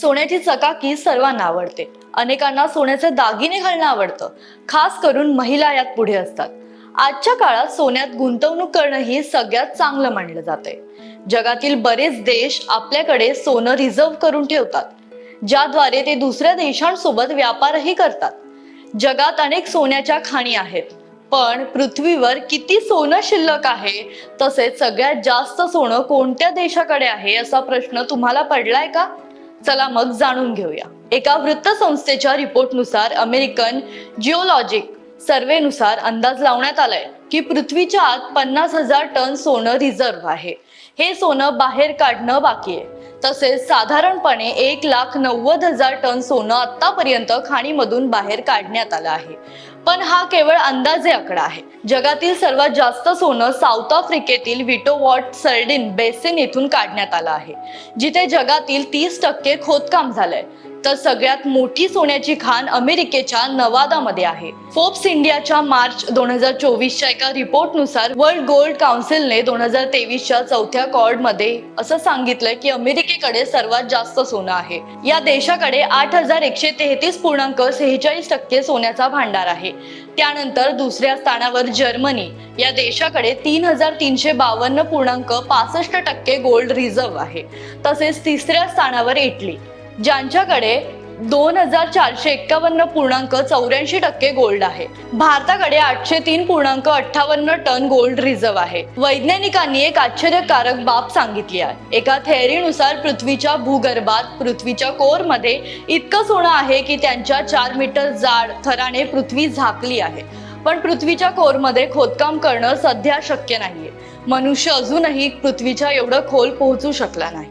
सोन्याची चकाकी सर्वांना आवडते. अनेकांना सोन्याचे दागिने घालणं आवडतं. खास करून महिला यात पुढे असतात. आजच्या काळात सोन्यात गुंतवणूक करणं ही सगळ्यात चांगलं मानलं जाते जगातील बरेच देश आपल्याकडे सोनं रिझर्व्ह करून ठेवतात. ज्याद्वारे ते दुसऱ्या देशांसोबत व्यापारही करतात. जगात अनेक सोन्याच्या खाणी आहेत. पण पृथ्वीवर किती सोनं शिल्लक आहे? तसेच सगळ्यात जास्त सोनं कोणत्या देशाकडे आहे असा प्रश्न तुम्हाला पडलाय का? चला मग जाणून घेऊया. एका वृत्तसंस्थेच्या रिपोर्टनुसार अमेरिकन जिओलॉजिक सर्वेनुसार अंदाज लावण्यात आलाय की पृथ्वीच्या आत पन्नास हजार टन सोनं रिझर्व्ह आहे. हे सोनं बाहेर काढणं बाकी आहे. तसेच साधारणपणे एक लाख नव्वद हजार टन सोनं आतापर्यंत खाणीमधून बाहेर काढण्यात आलं आहे. पण हा केवळ अंदाजे आकडा आहे. जगातील सर्वात जास्त सोनं साऊथ आफ्रिकेतील विटोवॉट सर्डिन बेसिन येथून काढण्यात आलं आहे जिथे जगातील तीस टक्के खोदकाम झालंय. तर सगळ्यात मोठी सोन्याची खाण अमेरिकेच्या नवादामध्ये आहे. फोर्ब्स इंडियाच्या मार्च दोन हजार चोवीसच्या एका रिपोर्टनुसार वर्ल्ड गोल्ड काउन्सिलने दोन हजार तेवीसच्या चौथ्या कॉर्डमध्ये असं सांगितलंय की अमेरिकेकडे सर्वात जास्त सोनं आहे. या देशाकडे आठ हजार एकशे तेहतीस पूर्णांक सेहेचाळीस टक्के सोन्याचा भांडार आहे. त्यानंतर दुसऱ्या स्थानावर जर्मनी. या देशाकडे तीन हजार तीनशे बावन्न पूर्णांक पासष्ट टक्के गोल्ड रिझर्व्ह आहे. तसेच तिसऱ्या स्थानावर इटली. ज्यांच्याकडे दोन हजार चारशे एक्कावन्न पूर्णांक चौऱ्याऐंशी टक्के गोल्ड आहे. भारताकडे आठशे तीन पूर्णांक अठ्ठावन्न टन गोल्ड रिझर्व्ह आहे. वैज्ञानिकांनी एक आश्चर्यकारक बाब सांगितली आहे. एका थेअरीनुसार पृथ्वीच्या भूगर्भात पृथ्वीच्या कोरमध्ये इतकं सोनं आहे की त्यांच्या चार मीटर जाड थराने पृथ्वी झाकली आहे. पण पृथ्वीच्या कोरमध्ये खोदकाम करणं सध्या शक्य नाहीये. मनुष्य अजूनही पृथ्वीच्या एवढं खोल पोहोचू शकला नाही.